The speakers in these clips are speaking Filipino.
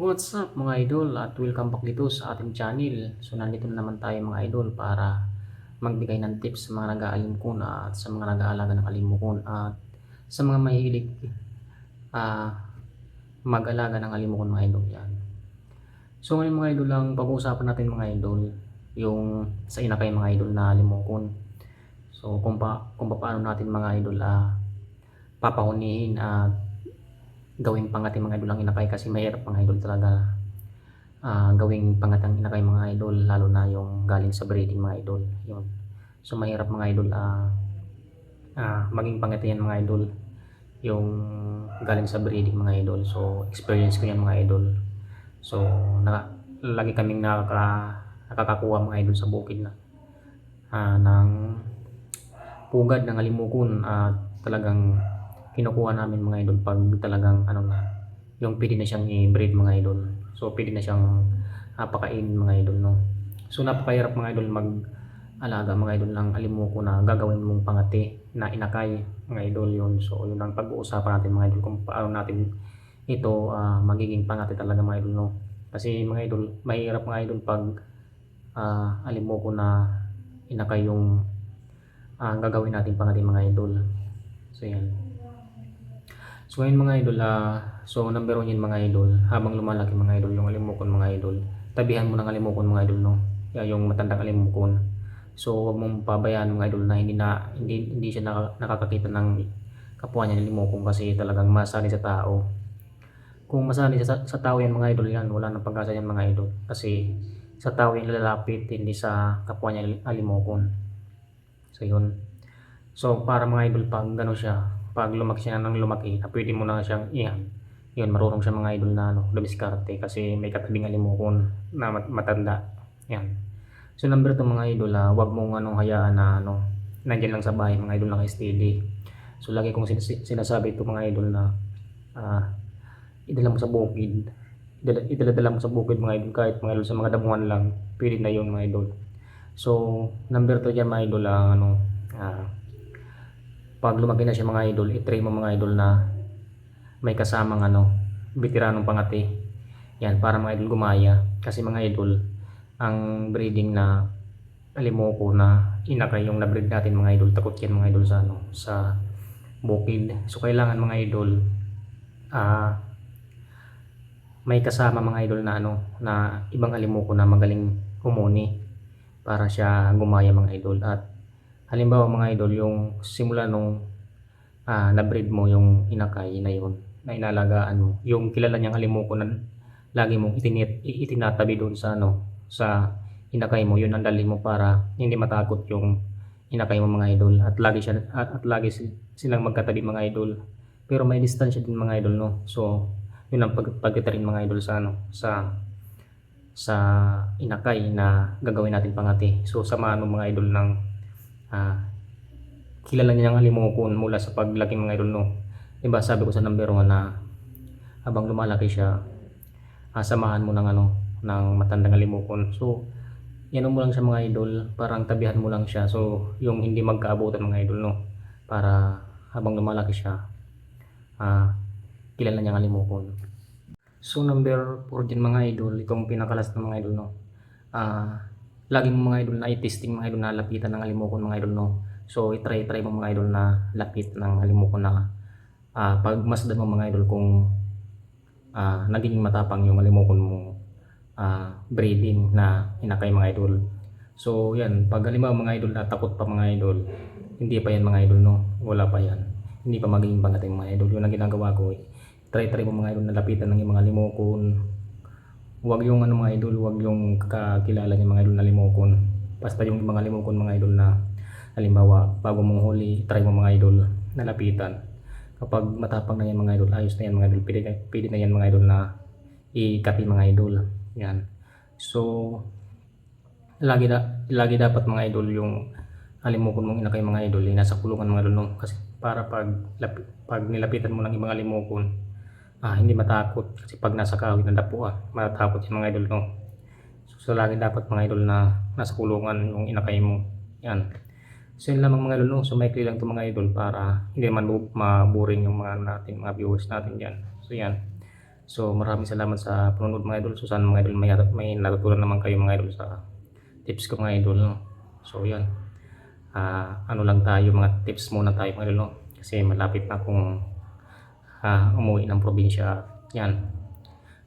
What's up mga idol at welcome back dito sa ating channel. So nandito na naman tayo mga idol para magbigay ng tips sa mga nag-aalimkon at sa mga nag-aalaga ng alimukon at sa mga mahilig ah mag-alaga ng alimukon mga idol yan. So ngayon mga idol lang pag-uusapan natin mga idol yung sa inakay mga idol na alimukon. So kung, pa, kung paano natin mga idol ah papahunihin at gawing pangat yung mga idol ang inakay kasi mahirap mga idol talaga ah gawing pangat ang inakay mga idol lalo na yung galing sa breeding mga idol. Yun. So mahirap mga idol ah ah, maging pangat yan mga idol yung galing sa breeding mga idol. So experience ko yan mga idol. So na, lagi kaming nakaka, nakakakuha mga idol sa bukid na ah, ng pugad ng alimukon at talagang kinukuha namin mga idol pag talagang ano na yung pwede na siyang i-breed mga idol. So pwede na siyang uh, pakain mga idol no? So napakahirap mga idol mag alaga mga idol ng alimuko na gagawin mong pangati na inakay mga idol yun. So yun ang pag-uusapan natin mga idol kung paano natin ito ah, magiging pangati talaga mga idol no? Kasi mga idol mahirap mga idol pag ah, alimuko na inakay yung ah, gagawin natin pangati mga idol. So yan So ngayon mga idol, ah, so number one yun mga idol, habang lumalaki mga idol, yung alimukon mga idol, tabihan mo ng alimukon mga idol no, yung matandang alimukon. So wag mong pabayaan mga idol na hindi na hindi, hindi siya naka, nakakakita ng kapwa niya ng limukon kasi talagang masali sa tao. Kung masali sa, sa tao yan mga idol yan, wala nang pag-asa yan mga idol kasi sa tao yan lalapit, hindi sa kapwa niya alimukon. So yun. So para mga idol pag gano'n siya, pag lumaki siya ng lumaki, na pwede mo na siyang iyan. Yun, marunong siya mga idol na ano, lumiskarte kasi may katabing alimukon na mat- matanda. Yan. So number 2 mga idol, ah, wag mong anong hayaan na ano, nandiyan lang sa bahay mga idol naka-steady. So lagi kong sinas- sinasabi ito mga idol na ah, idala mo sa bukid. Idala, idala mo sa bukid mga idol kahit mga idol sa mga damuhan lang, pwede na yun mga idol. So number 2 dyan mga idol, ang ano, ah, pag lumaki na siya mga idol, i-try mo mga idol na may kasamang ano, veteranong pangati. Yan, para mga idol gumaya. Kasi mga idol, ang breeding na alimoko na inakay yung na-breed natin mga idol, takot yan mga idol sa ano, sa bukid. So kailangan mga idol, ah, may kasama mga idol na ano, na ibang alimoko na magaling humuni para siya gumaya mga idol at halimbawa mga idol yung simula nung ah, na-breed mo yung inakay na yun na inalagaan mo yung kilala niyang alimuko na lagi mong itinit, itinatabi doon sa ano sa inakay mo yun ang dali mo para hindi matakot yung inakay mo mga idol. At lagi siya at, at lagi si- silang magkatabi mga idol. Pero may distansya din mga idol no? So yun ang pag, mga idol sa ano sa sa inakay na gagawin natin pangati. So samahan mo mga idol ng ah, kilala niya ng alimokon mula sa paglaki mga idol no. Diba sabi ko sa number 1 na habang lumalaki siya, ah, mo ng ano ng matandang alimokon. So, yan mo lang siya mga idol, parang tabihan mo lang siya. So, yung hindi magkaabutan mga idol no. Para habang lumalaki siya, ah, kilala niya ng alimokon. So, number 4 din mga idol, itong pinakalas ng mga idol no. Ah, laging mga idol na i-testing mga idol na lapitan ng alimokon mga idol no. So i-try try mo mga idol na lapit ng alimokon na ah, pag masdan mo mga idol kung ah, naging matapang yung alimokon mo ah, breeding na inakay mga idol. So yan, pag halimbawa mga idol na takot pa mga idol, hindi pa yan mga idol no, wala pa yan. Hindi pa magiging pangating mga idol. Yun ang ginagawa ko. Eh. Try try mo mga idol na lapitan ng mga limokon, Huwag yung ano mga idol, huwag yung kakilala niya mga idol na limokon. Basta yung mga limokon mga idol na halimbawa bago mong huli, try mo mga idol na lapitan. Kapag matapang na yan mga idol, ayos na yan mga idol. Pwede, pwede na yan mga idol na i-copy mga idol. Yan. So, lagi, da, lagi dapat mga idol yung alimokon mong inakay mga idol, eh, nasa kulungan mga idol. No? Kasi para pag, pag nilapitan mo ng ibang alimokon, ah, hindi matakot kasi pag nasa kawit ng dapo ah, matakot yung mga idol no. So, so lagi dapat mga idol na nasa kulungan yung inakay mo. Yan. So yun lamang mga idol no. So maikli lang to mga idol para hindi man maboring yung mga ano natin, mga viewers natin diyan. So yan. So maraming salamat sa panonood mga idol. So sana mga idol may, may natutunan naman kayo mga idol sa tips ko mga idol. No? So yan. Ah, ano lang tayo mga tips muna tayo mga idol. No? Kasi malapit na akong ah, umuwi ng probinsya. Yan.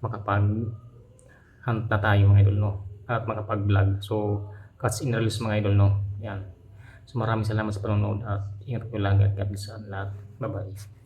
Makapag hunt na tayo mga idol. No? At makapag-vlog. So cuts in reels mga idol. No? Yan. So maraming salamat sa panonood at ingat ko lang at God bless lahat. Bye bye.